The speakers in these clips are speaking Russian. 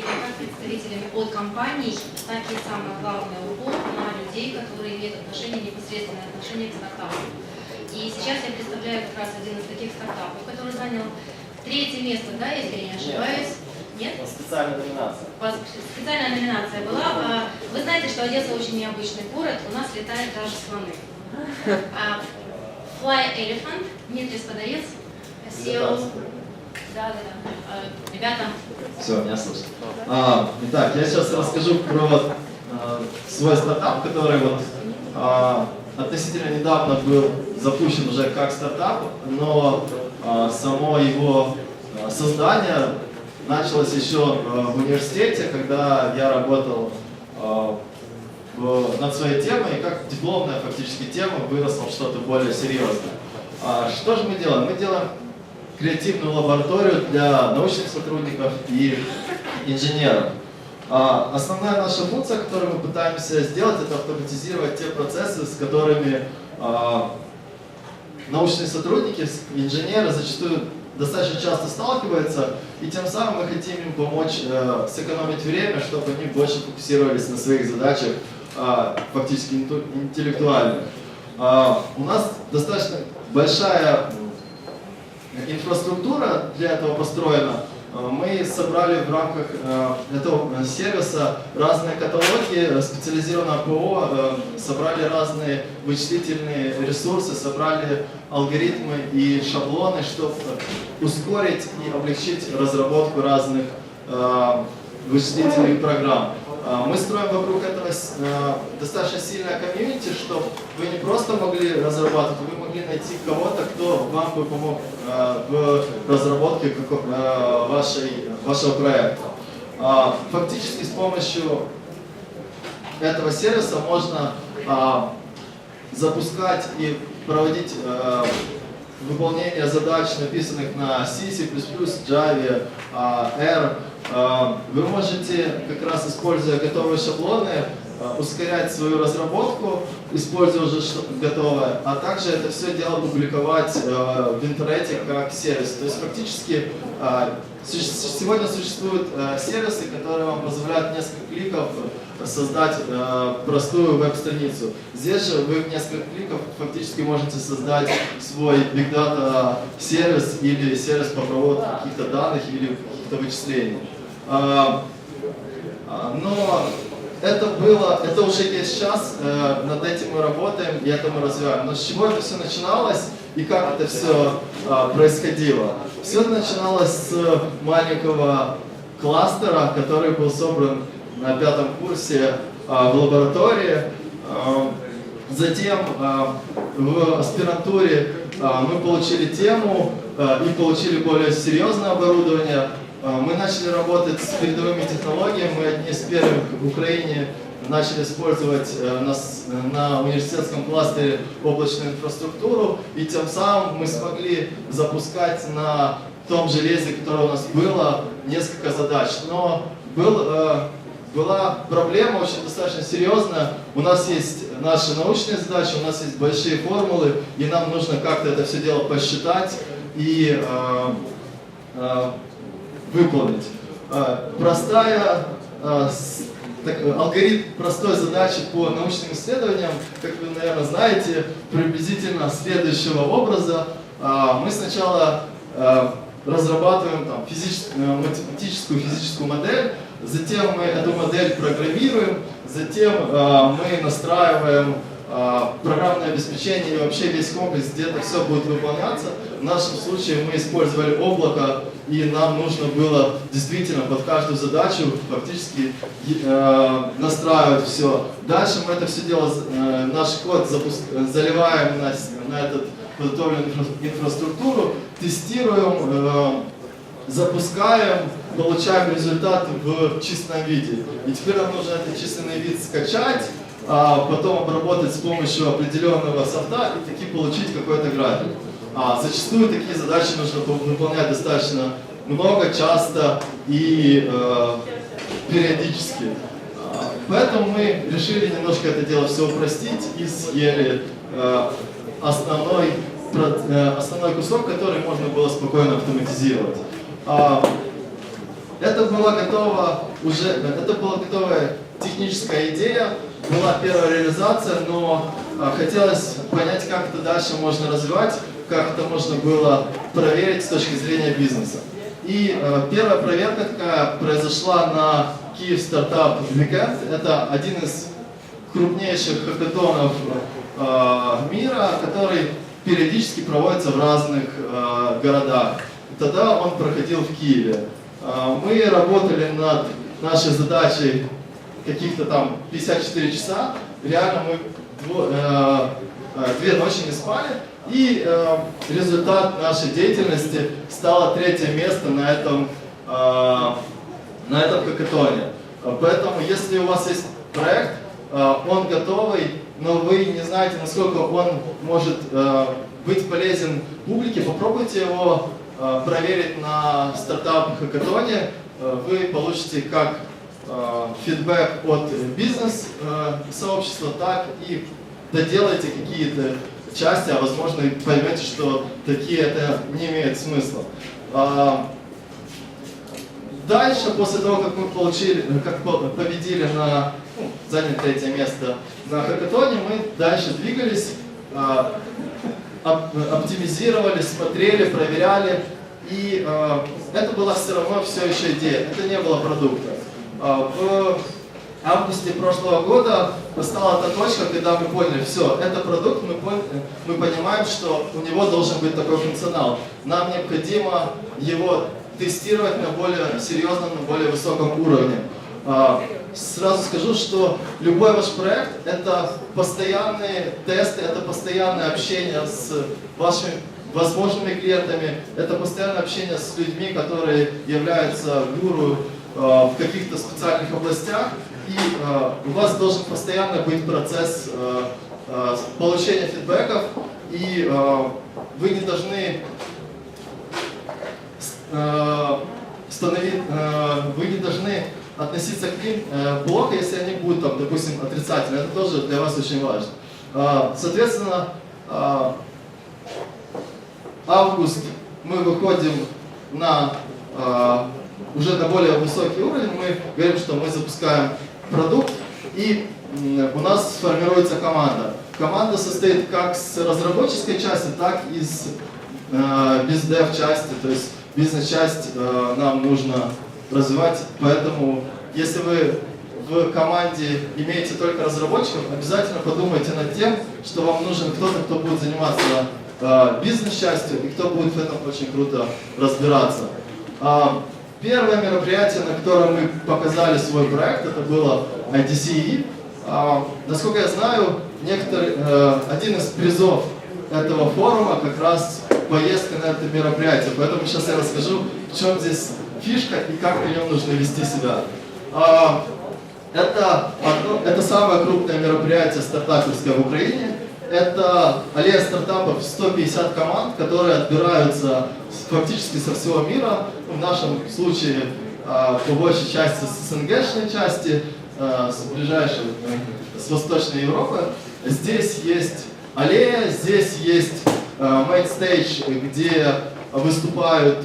имеем как представителями от компаний, так и самое главное упор на людей, которые имеют отношение, непосредственное отношение к стартапу. И сейчас я представляю как раз один из таких стартапов, который занял третье место, да, если я не ошибаюсь? Нет? Специальная номинация. У вас специальная номинация была. А, Вы знаете, что Одесса очень необычный город, у нас летают даже слоны. А, Fly Elephant, Дмитрий Сподарец, SEO. Да, да. А, Ребята, Все, меня слышно. А, итак, я сейчас расскажу про а, свой стартап, который вот а, относительно недавно был запущен уже как стартап, но а, само его а, создание началось еще в университете, когда я работал над своей темой, и как дипломная фактически тема выросла в что-то более серьезное. А, что же мы делаем? Мы делаем креативную лабораторию для научных сотрудников и инженеров. А, Основная наша функция, которую мы пытаемся сделать, это автоматизировать те процессы, с которыми а, научные сотрудники, инженеры зачастую достаточно часто сталкиваются, и тем самым мы хотим им помочь э, сэкономить время, чтобы они больше фокусировались на своих задачах, а, фактически интеллектуальных. У нас достаточно большая инфраструктура для этого построена. Э, Мы собрали в рамках э, этого э, сервиса разные каталоги, специализированное ПО, собрали разные вычислительные ресурсы, собрали алгоритмы и шаблоны, чтобы ускорить и облегчить разработку разных вычислительных программ. А, Мы строим вокруг этого э, достаточно сильное комьюнити, чтобы вы не просто могли разрабатывать, вы могли найти кого-то, кто вам бы помог э, в разработке э, вашей, вашего проекта. А, Фактически с помощью этого сервиса можно а, запускать и проводить выполнение задач, написанных на C, C++, Java, R. А, Вы можете, как раз используя готовые шаблоны, а, ускорять свою разработку, используя уже готовое, а также это все дело публиковать э, в интернете как сервис. То есть фактически а, суще- сегодня существуют сервисы, которые вам позволяют несколько кликов создать простую веб-страницу. Здесь же вы в несколько кликов фактически можете создать свой Big Data сервис или сервис по проводке каких-то данных или каких-то вычислений. А, а, Но это было, это уже есть сейчас, э, над этим мы работаем и это мы развиваем. Но с чего это все начиналось и как это все происходило? Все начиналось с маленького кластера, который был собран на пятом курсе а, в лаборатории. А, Затем а, в аспирантуре а, мы получили тему а, и получили более серьезное оборудование. А, Мы начали работать с передовыми технологиями. Мы одни из первых в Украине начали использовать э, на, с- на университетском кластере облачную инфраструктуру. И тем самым мы смогли запускать на том железе, которое у нас было, несколько задач. Но был, э, была проблема очень достаточно серьезная. У нас есть наши научные задачи, у нас есть большие формулы, и нам нужно как-то это все дело посчитать и э, э, выполнить. Э, Простая с- так, алгоритм простой задачи по научным исследованиям, как вы, наверное, знаете, приблизительно следующего образа. А, Мы сначала разрабатываем там, физич- э, математическую физическую модель, затем мы эту модель программируем, затем мы настраиваем программное обеспечение и вообще весь комплекс, где это все будет выполняться. В нашем случае мы использовали облако, и нам нужно было действительно под каждую задачу фактически э, настраивать все. Дальше мы это все дело, э, наш код запуск- заливаем на, на этот подготовленную инфра- инфраструктуру, тестируем, э, запускаем, получаем результат в чистом виде. И теперь нам нужно этот численный вид скачать, а потом обработать с помощью определенного софта и таки получить какой-то график. А зачастую такие задачи нужно выполнять достаточно много, часто и э, периодически. А, Поэтому мы решили немножко это дело все упростить и съели э, основной, э, основной кусок, который можно было спокойно автоматизировать. А, Это была готова уже, это была готовая техническая идея, была первая реализация, но а, хотелось понять, как это дальше можно развивать, как это можно было проверить с точки зрения бизнеса. И э, первая проверка такая произошла на Киев Стартап Weekend. Это один из крупнейших хакатонов э, мира, который периодически проводится в разных э, городах. Тогда он проходил в Киеве. Мы работали над нашей задачей каких-то там 54 часа. Реально мы э, э, две ночи не спали. И э, результат нашей деятельности стало третье место на этом, э, на этом хакатоне. Э, Поэтому, если у вас есть проект, э, он готовый, но вы не знаете, насколько он может э, быть полезен публике, попробуйте его э, проверить на стартап хакатоне. Э, Вы получите как фидбэк от бизнес-сообщества, так и доделайте какие-то части, а возможно поймете, что такие это не имеет смысла. А, Дальше, после того, как мы получили, как по- победили на, ну, заняли третье место на хакатоне, мы дальше двигались, а, оп- оптимизировали, смотрели, проверяли, и а, это была все равно все еще идея, это не было продукта. А, В августе прошлого года стала та точка, когда мы поняли, все, это продукт, мы, пон- мы понимаем, что у него должен быть такой функционал. Нам необходимо его тестировать на более серьезном, на более высоком уровне. А, Сразу скажу, что любой ваш проект – это постоянные тесты, это постоянное общение с вашими возможными клиентами, это постоянное общение с людьми, которые являются гуру в каких-то специальных областях, и э, у вас должен постоянно быть процесс э, э, получения фидбэков, и э, вы не должны э, становить, э, вы не должны относиться к ним э, плохо, если они будут, там, допустим, отрицательны. Это тоже для вас очень важно. Э, Соответственно, э, август мы выходим на э, уже на более высокий уровень, мы говорим, что мы запускаем продукт, и у нас сформируется команда. Команда состоит как с разработческой части, так и с э, бездев части, то есть бизнес-часть э, нам нужно развивать, поэтому если вы в команде имеете только разработчиков, обязательно подумайте над тем, что вам нужен кто-то, кто будет заниматься э, бизнес-частью и кто будет в этом очень круто разбираться. А, Первое мероприятие, на котором мы показали свой проект, это было ITCE. А, Насколько я знаю, некоторые, э, один из призов этого форума как раз поездка на это мероприятие. Поэтому сейчас я расскажу, в чем здесь фишка и как на нем нужно вести себя. А, Это, одно, это самое крупное мероприятие стартаперское в Украине. Это аллея стартапов 150 команд, которые отбираются фактически со всего мира. В нашем случае а, по большей части с СНГшной части, а, с ближайшей, с Восточной Европы. Здесь есть аллея, здесь есть мейнстейдж, где выступают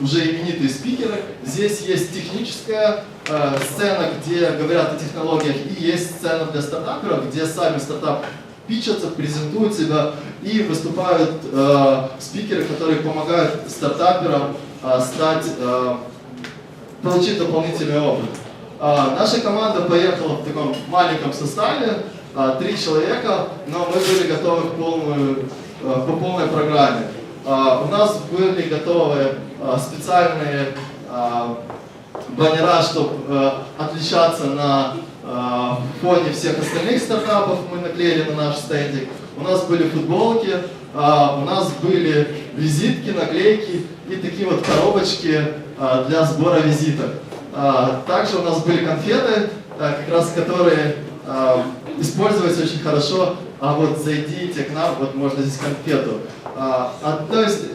уже именитые спикеры. Здесь есть техническая сцена, где говорят о технологиях, и есть сцена для стартаперов, где сами стартап пичатся, презентуют себя и выступают э, спикеры, которые помогают стартаперам э, стать, э, получить дополнительный опыт. А, наша команда поехала в таком маленьком составе, а, три человека, но мы были готовы к полную, э, по полной программе. А, у нас были готовы а, специальные а, баннера, чтобы отличаться на а, фоне всех остальных стартапов, мы наклеили на наш стендик. У нас были футболки, а, у нас были визитки, наклейки и такие вот коробочки а, для сбора визиток. А, Также у нас были конфеты, а, как раз которые а, использовать очень хорошо. А вот зайдите к нам, вот можно здесь конфету. А, Одно из,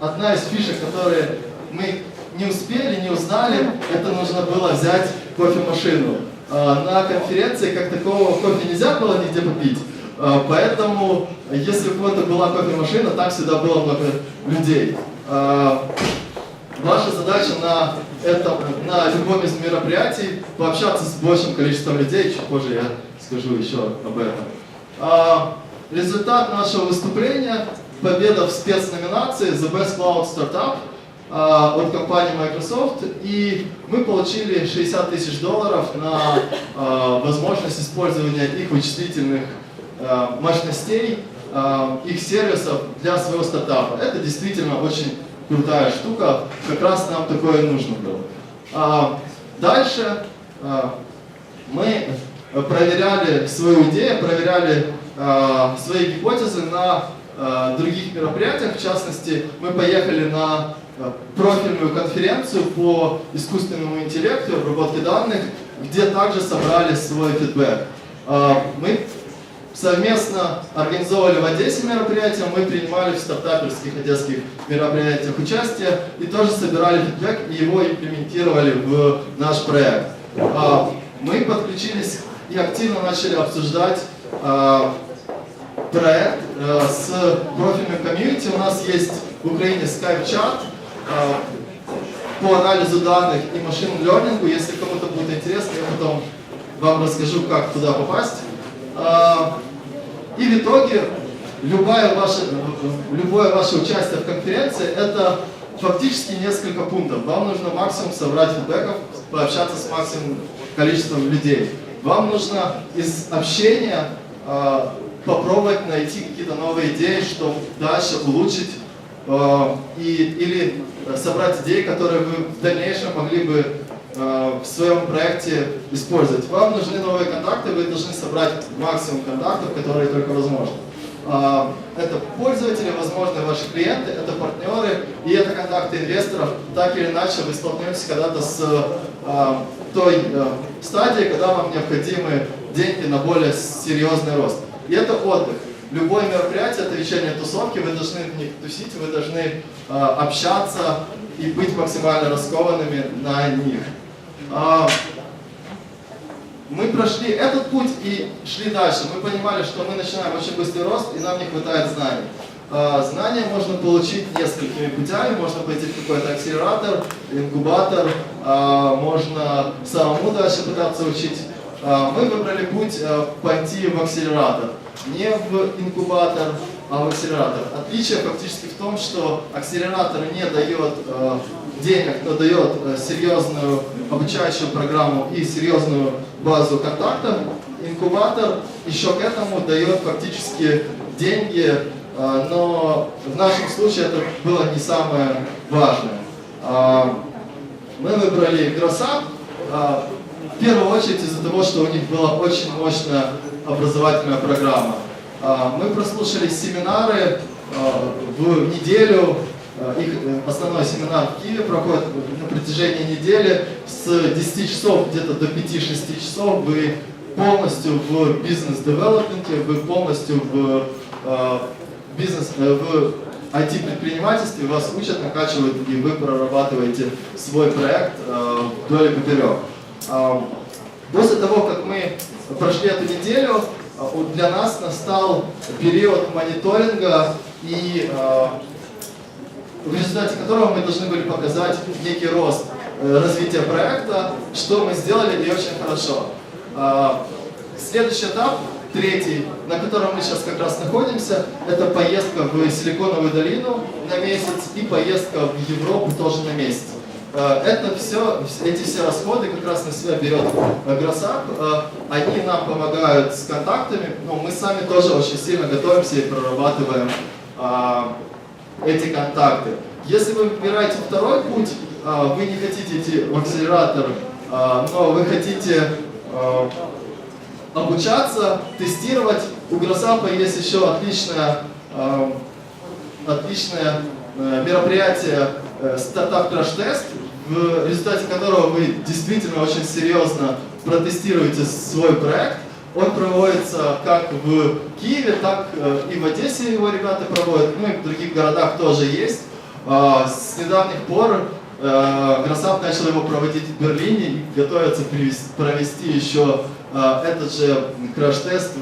одна из фишек, которые мы не успели, не узнали, это нужно было взять кофемашину. А, На конференции как такого кофе нельзя было нигде попить. А, Поэтому, если у кого-то была кофемашина, там всегда было много людей. А, ваша задача на этом, на любом из мероприятий пообщаться с большим количеством людей, чуть позже я скажу еще об этом. Результат нашего выступления – победа в спецноминации The Best Cloud Startup от компании Microsoft, и мы получили 60 тысяч долларов на а, возможность использования их вычислительных а, мощностей, а, их сервисов для своего стартапа. Это действительно очень крутая штука, как раз нам такое нужно было. А, Дальше а, мы проверяли свою идею, проверяли а, свои гипотезы на а, других мероприятиях. В частности, мы поехали на а, профильную конференцию по искусственному интеллекту, обработке данных, где также собрали свой фидбэк. А, Мы совместно организовывали в Одессе мероприятия, мы принимали в стартаперских одесских мероприятиях участие и тоже собирали фидбэк и его имплементировали в наш проект. Мы подключились и активно начали обсуждать проект э, с профильным комьюнити. У нас есть в Украине Skype-чат а, по анализу данных и машин-лернингу. Если кому-то будет интересно, я потом вам расскажу, как туда попасть. А, И в итоге любое ваше, любое ваше участие в конференции это фактически несколько пунктов. Вам нужно максимум собрать фидбэков, пообщаться с максимумом количеством людей. Вам нужно из общения попробовать найти какие-то новые идеи, чтобы дальше улучшить а, и, или собрать идеи, которые вы в дальнейшем могли бы э, в своем проекте использовать. Вам нужны новые контакты, вы должны собрать максимум контактов, которые только возможно. А, Это пользователи, возможно, ваши клиенты, это партнеры и это контакты инвесторов. Так или иначе вы столкнетесь когда-то с а, той э, стадией, когда вам необходимы деньги на более серьезный рост. И это отдых. Любое мероприятие, это вечерние тусовки, вы должны в них тусить, вы должны а, общаться и быть максимально раскованными на них. А, мы прошли этот путь и шли дальше. Мы понимали, что мы начинаем очень быстрый рост, и нам не хватает знаний. А, Знания можно получить несколькими путями. Можно пойти в какой-то акселератор, инкубатор, можно самому дальше пытаться учить. А, Мы выбрали путь а, пойти в акселератор. Не в инкубатор, а в акселератор. Отличие фактически в том, что акселератор не дает э, денег, но дает э, серьезную обучающую программу и серьезную базу контактов. Инкубатор еще к этому дает фактически деньги, э, но в нашем случае это было не самое важное. Мы выбрали Гроссап, в первую очередь из-за того, что у них была очень мощная образовательная программа. А, Мы прослушали семинары а, в неделю, а, их э, основной семинар в Киеве проходит на протяжении недели с 10 часов где-то до 5-6 часов. Вы полностью в бизнес-девелопменте, вы полностью в бизнес, э, в IT-предпринимательстве, вас учат, накачивают, и вы прорабатываете свой проект вдоль и поперек. После того, как мы прошли эту неделю, а, для нас настал период мониторинга и а, в результате которого мы должны были показать некий рост э, развития проекта, что мы сделали и очень хорошо. А, Следующий этап, третий, на котором мы сейчас как раз находимся, это поездка в Силиконовую долину на месяц и поездка в Европу тоже на месяц. Э, Это все, эти все расходы как раз на себя берет э, Гроссап. Э, Они нам помогают с контактами, но мы сами тоже очень сильно готовимся и прорабатываем а, эти контакты. Если вы выбираете второй путь, вы не хотите идти в акселератор, но вы хотите обучаться, тестировать, у Гроссапа есть еще отличное, отличное мероприятие стартап краш-тест, в результате которого вы действительно очень серьезно протестируете свой проект. Он проводится как в Киеве, так э, и в Одессе его ребята проводят, ну и в других городах тоже есть. А, С недавних пор э, Гроссап начал его проводить в Берлине и готовится провести еще э, этот же краш-тест